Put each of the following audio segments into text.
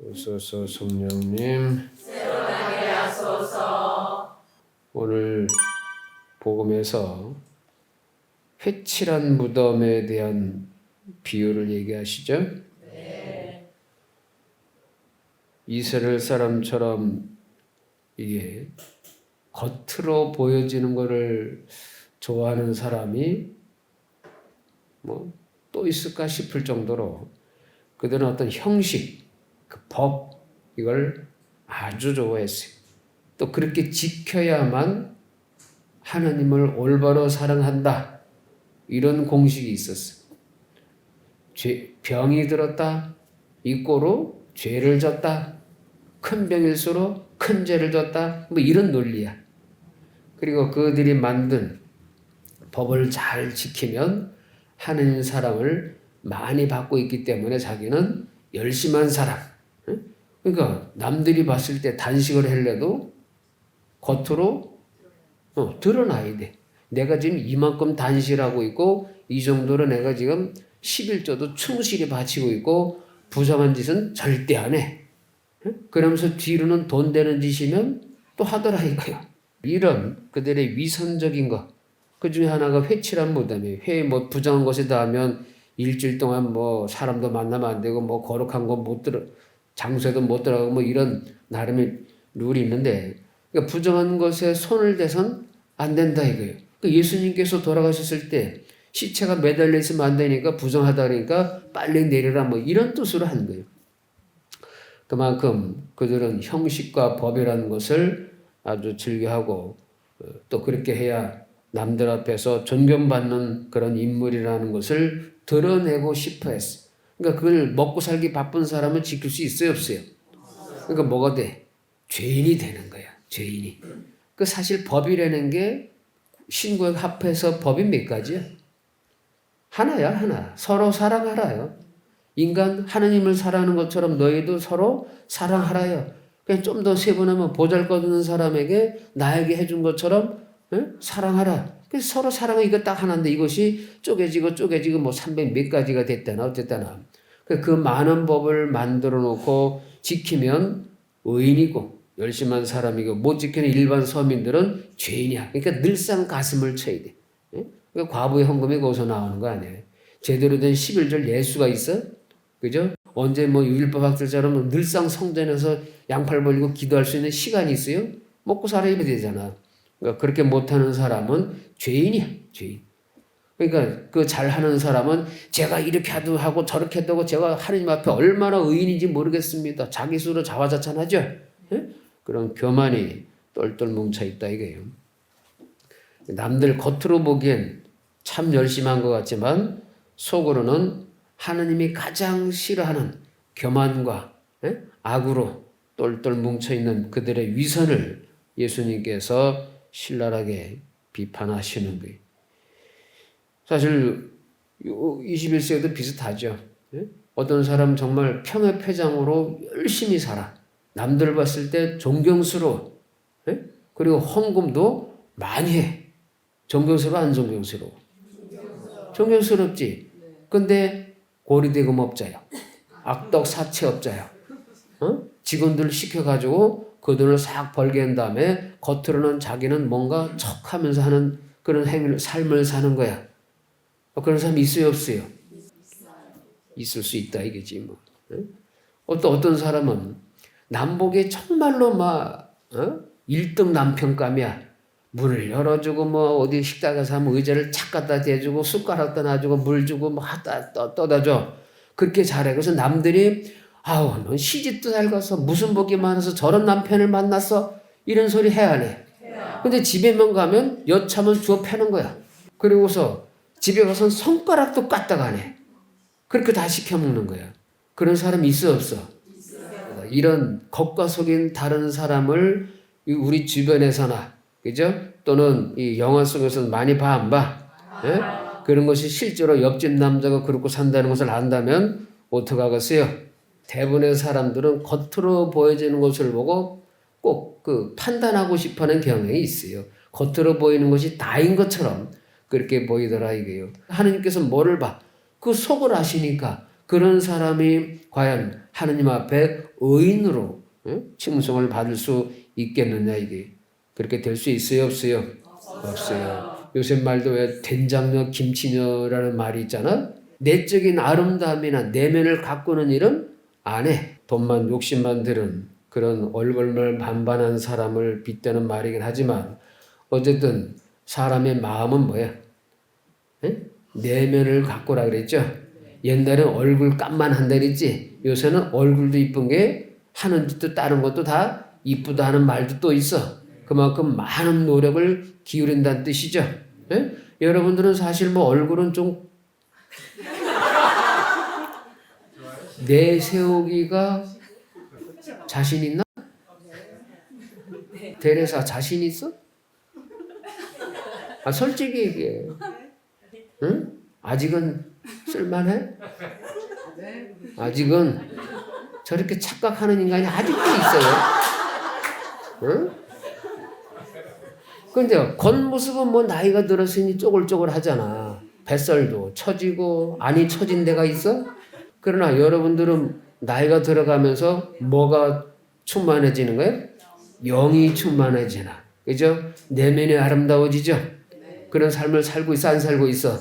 오소서 성령님 오늘 복음에서 회칠한 무덤에 대한 비유를 얘기하시죠? 이스라엘 사람처럼 이게 겉으로 보여지는 것을 좋아하는 사람이 뭐 또 있을까 싶을 정도로 그들은 어떤 형식, 그 법 이걸 아주 좋아했어요. 또 그렇게 지켜야만 하나님을 올바로 사랑한다. 이런 공식이 있었어. 죄, 병이 들었다. 이 꼴로 죄를 졌다. 큰 병일수록 큰 죄를 졌다. 뭐 이런 논리야. 그리고 그들이 만든 법을 잘 지키면 하나님 사랑을 많이 받고 있기 때문에 자기는 열심한 사람. 응? 그러니까 남들이 봤을 때 단식을 할래도 겉으로 어, 드러나야 돼. 내가 지금 이만큼 단식을 하고 있고 이 정도로 내가 지금 11조도 충실히 바치고 있고 부정한 짓은 절대 안 해. 응? 그러면서 뒤로는 돈 되는 짓이면 또 하더라 이거야. 이런 그들의 위선적인 것. 그 중에 하나가 회칠한 무덤이에요. 회뭐 부정한 것이다 하면 일주일 동안 뭐 사람도 만나면 안 되고 뭐 거룩한 거 못 들어 장소에도 못 들어가고 뭐 이런 나름의 룰이 있는데 그러니까 부정한 것에 손을 대선 안 된다 이거예요. 그 예수님께서 돌아가셨을 때 시체가 매달려 있으면 안 되니까 부정하다 그러니까 빨리 내려라 뭐 이런 뜻으로 한 거예요. 그만큼 그들은 형식과 법이라는 것을 아주 즐겨하고 어, 또 그렇게 해야 남들 앞에서 존경받는 그런 인물이라는 것을 드러내고 싶어 했어. 그러니까 그걸 먹고 살기 바쁜 사람은 지킬 수 있어요, 없어요? 그러니까 뭐가 돼? 죄인이 되는 거야, 죄인이. 그 사실 법이라는 게 신구약 합해서 법이 몇 가지야? 하나야, 하나. 서로 사랑하라요. 인간 하나님을 사랑하는 것처럼 너희도 서로 사랑하라요. 그냥 좀 더 세분하면 보잘것없는 사람에게 나에게 해준 것처럼 응? 사랑하라. 그래서 서로 사랑은 이거 딱 하나인데 이것이 쪼개지고 쪼개지고 뭐 300 몇 가지가 됐다나 어쨌다나. 그 많은 법을 만들어 놓고 지키면 의인이고 열심한 사람이고 못 지키는 일반 서민들은 죄인이야. 그러니까 늘상 가슴을 쳐야 돼. 응? 그러니까 과부의 헌금이 거기서 나오는 거 아니에요. 제대로 된 11절 예수가 있어? 그죠? 언제 뭐 유일법 학들처럼 늘상 성전에서 양팔 벌리고 기도할 수 있는 시간이 있어요? 먹고 살아야 되잖아. 그러니까 그렇게 못하는 사람은 죄인이야, 죄인. 그러니까 그 잘하는 사람은 제가 이렇게 하도 하고 저렇게 하고 제가 하나님 앞에 얼마나 의인인지 모르겠습니다. 자기 수로 자화자찬하죠. 예? 그런 교만이 똘똘 뭉쳐 있다 이거예요. 남들 겉으로 보기엔 참 열심한 것 같지만 속으로는 하나님이 가장 싫어하는 교만과 예? 악으로 똘똘 뭉쳐 있는 그들의 위선을 예수님께서 신랄하게 비판하시는 거예요. 사실 21세기도 비슷하죠. 예? 어떤 사람 정말 평화회장으로 열심히 살아. 남들 봤을 때 존경스러워. 예? 그리고 헌금도 많이 해. 존경스러워 안 존경스러워? 존경스럽지. 근데 고리대금 업자야. 악덕 사채 업자야. 어? 직원들 시켜가지고 그 돈을 싹 벌게 한 다음에 겉으로는 자기는 뭔가 척 하면서 하는 그런 행위 삶을 사는 거야. 어, 그런 사람이 있어요, 없어요? 있을 수 있다 이게지 뭐. 어떤 어떤 사람은 남복에 정말로 막 어? 1등 남편감이야. 문을 열어주고 뭐 어디 식당 가서 하면 의자를 착 갖다 대주고 숟가락 떠놔주고 물 주고 뭐 하다 떠, 떠다줘. 그렇게 잘해. 그래서 남들이 아우 넌 시집도 잘 가서 무슨 복이 많아서 저런 남편을 만났어 이런 소리 해야 안 해. 근데 집에만 가면 여차면 주워 패는 거야. 그리고서 집에 가서 손가락도 까딱 안 해. 그렇게 다 시켜 먹는 거야. 그런 사람 있어 없어? 이런 겉과 속인 다른 사람을 우리 주변에서나 그죠? 또는 이 영화 속에서 많이 봐 안 봐? 예? 그런 것이 실제로 옆집 남자가 그렇게 산다는 것을 안다면 어떻게 하겠어요? 대부분의 사람들은 겉으로 보여지는 것을 보고 꼭 그 판단하고 싶어하는 경향이 있어요. 겉으로 보이는 것이 다인 것처럼 그렇게 보이더라 이게요. 하나님께서 뭐를 봐? 그 속을 아시니까 그런 사람이 과연 하느님 앞에 의인으로 예? 칭송을 받을 수 있겠느냐 이게 그렇게 될 수 있어요 없어요? 없어요. 요새 말도 왜 된장녀 김치녀라는 말이 있잖아. 내적인 아름다움이나 내면을 가꾸는 일은 안 해. 돈만 욕심만 들은 그런 얼굴말 반반한 사람을 빗대는 말이긴 하지만 어쨌든 사람의 마음은 뭐야? 예? 내면을 가꾸라 그랬죠. 옛날엔 얼굴 값만 한다 그랬지. 요새는 얼굴도 이쁜 게 하는 짓도 다른 것도 다 이쁘다 하는 말도 또 있어. 그만큼 많은 노력을 기울인다는 뜻이죠. 예? 여러분들은 사실 뭐 얼굴은 좀 내세우기가 자신 있나? 대레사 자신 있어? 아 솔직히 얘기해. 응? 아직은 쓸만해? 아직은 저렇게 착각하는 인간이 아직도 있어요. 응? 근데 겉모습은 뭐 나이가 들었으니 쪼글쪼글 하잖아. 뱃살도 처지고 안이 처진 데가 있어? 그러나 여러분들은 나이가 들어가면서 뭐가 충만해지는 거예요? 영이 충만해지나. 그죠? 내면이 아름다워지죠? 그런 삶을 살고 있어, 안 살고 있어?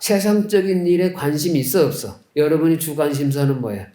세상적인 일에 관심이 있어, 없어? 여러분이 주관심사는 뭐야?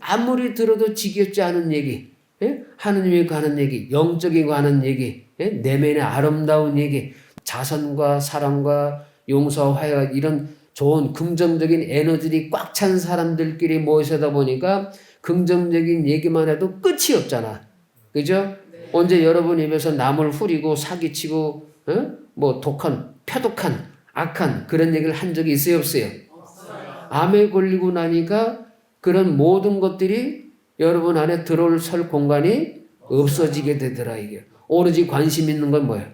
아무리 들어도 지겹지 않은 얘기, 예? 하느님이 가는 얘기, 영적인 거 하는 얘기, 예? 내면의 아름다운 얘기, 자선과 사랑과 용서와 화해 이런 좋은 긍정적인 에너지들이 꽉 찬 사람들끼리 모이다 보니까 긍정적인 얘기만 해도 끝이 없잖아. 그죠? 언제 여러분 입에서 남을 후리고 사기치고 어? 뭐 독한 표독한 악한 그런 얘기를 한 적이 있어요 없어요? 암에 걸리고 나니까 그런 모든 것들이 여러분 안에 들어올 설 공간이 없어지게 되더라 이게. 오로지 관심 있는 건 뭐야?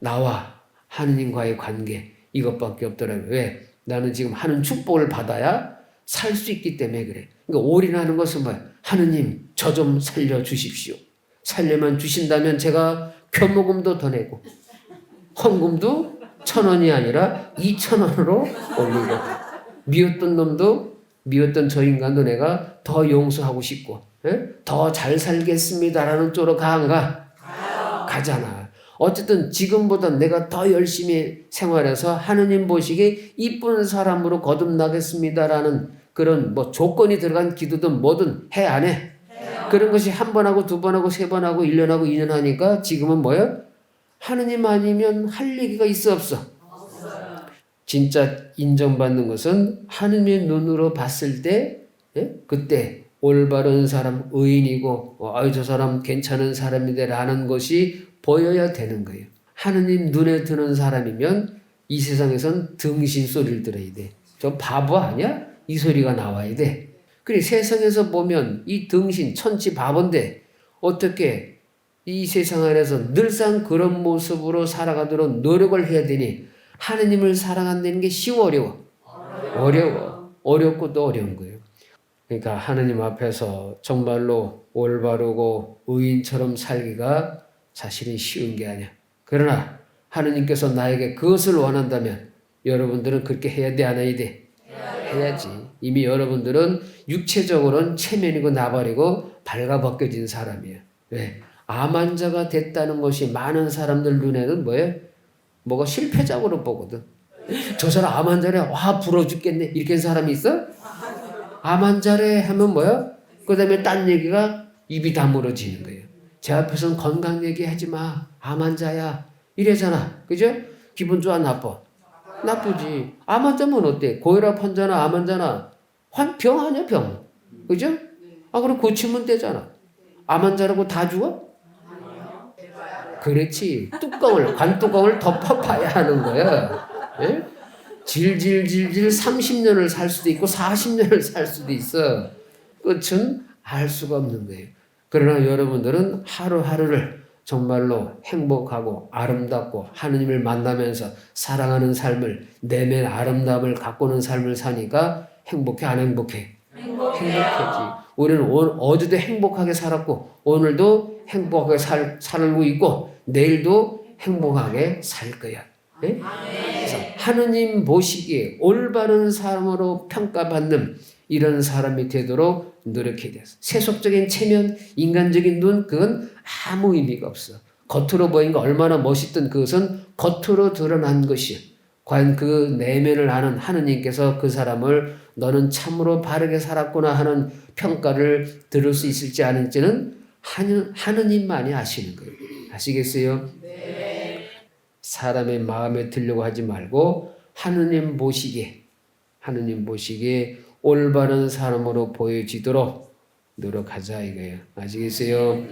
나와 하느님과의 관계 이것밖에 없더라고요. 왜? 나는 지금 하는 축복을 받아야 살 수 있기 때문에 그래. 그러니까 올인하는 것은 뭐야? 하느님 저 좀 살려 주십시오. 살려만 주신다면 제가 편모금도 더 내고 헌금도 천 원이 아니라 이천 원으로 올리고 미웠던 놈도 미웠던 저 인간도 내가 더 용서하고 싶고 예? 더잘 살겠습니다라는 쪽으로 가안 가? 가잖아. 어쨌든 지금보다 내가 더 열심히 생활해서 하느님 보시기에 이쁜 사람으로 거듭나겠습니다라는 그런 뭐 조건이 들어간 기도든 뭐든 해 안 해? 그런 것이 한 번 하고 두 번 하고 세 번 하고 일 년 하고 이 년 하니까 지금은 뭐야? 하느님 아니면 할 얘기가 있어 없어? 진짜 인정받는 것은 하느님의 눈으로 봤을 때 예? 그때 올바른 사람 의인이고 어, 아유 저 사람 괜찮은 사람이다라는 것이 보여야 되는 거예요. 하느님 눈에 드는 사람이면 이 세상에선 등신 소리를 들어야 돼. 저 바보 아니야? 이 소리가 나와야 돼. 그래 세상에서 보면 이 등신 천치 바본데 어떻게 이 세상 안에서 늘상 그런 모습으로 살아가도록 노력을 해야 되니 하느님을 사랑한다는 게 쉬워 어려워? 어려워. 어렵고 또 어려운 거예요. 그러니까 하느님 앞에서 정말로 올바르고 의인처럼 살기가 사실은 쉬운 게 아니야. 그러나 하느님께서 나에게 그것을 원한다면 여러분들은 그렇게 해야 돼, 안 해야 돼? 해야지. 이미 여러분들은 육체적으로는 체면이고 나발이고 발가벗겨진 사람이에요. 왜? 암 환자가 됐다는 것이 많은 사람들 눈에는 뭐예요? 뭐가 실패작으로 보거든. 저 사람 암 환자래, 와 부러워 죽겠네. 이렇게 사람이 있어? 암 환자래 하면 뭐야? 그 다음에 딴 얘기가 입이 다물어지는 거예요. 제 앞에서는 건강 얘기하지 마. 암 환자야. 이래잖아. 그죠? 기분 좋아, 나빠? 나쁘지. 암 환자면 어때? 고혈압 환자나 암 환자나 환, 병 아니야, 병. 그죠? 아, 그럼 고치면 되잖아. 암 환자라고 다 죽어? 그렇지. 뚜껑을, 관뚜껑을 덮어봐야 하는 거야. 예? 질질질질 30년을 살 수도 있고 40년을 살 수도 있어. 끝은 알 수가 없는 거예요. 그러나 여러분들은 하루하루를 정말로 행복하고 아름답고 하느님을 만나면서 사랑하는 삶을 내면 아름다움을 가꾸는 삶을 사니까 행복해 안 행복해? 행복해지. 우리는 오, 어제도 행복하게 살았고 오늘도 행복하게 살, 살고 있고 내일도 행복하게 살 거야. 예? 그래서 하느님 보시기에 올바른 사람으로 평가받는 이런 사람이 되도록 노력해야 돼요. 세속적인 체면, 인간적인 눈, 그건 아무 의미가 없어. 겉으로 보이는 거 얼마나 멋있든 그것은 겉으로 드러난 것이요. 과연 그 내면을 아는 하느님께서 그 사람을 너는 참으로 바르게 살았구나 하는 평가를 들을 수 있을지 아닌지는 하느, 하느님만이 아시는 거예요. 아시겠어요? 사람의 마음에 들려고 하지 말고 하느님 보시기에 하느님 보시기에 올바른 사람으로 보여지도록 노력하자 이거예요. 아시겠어요?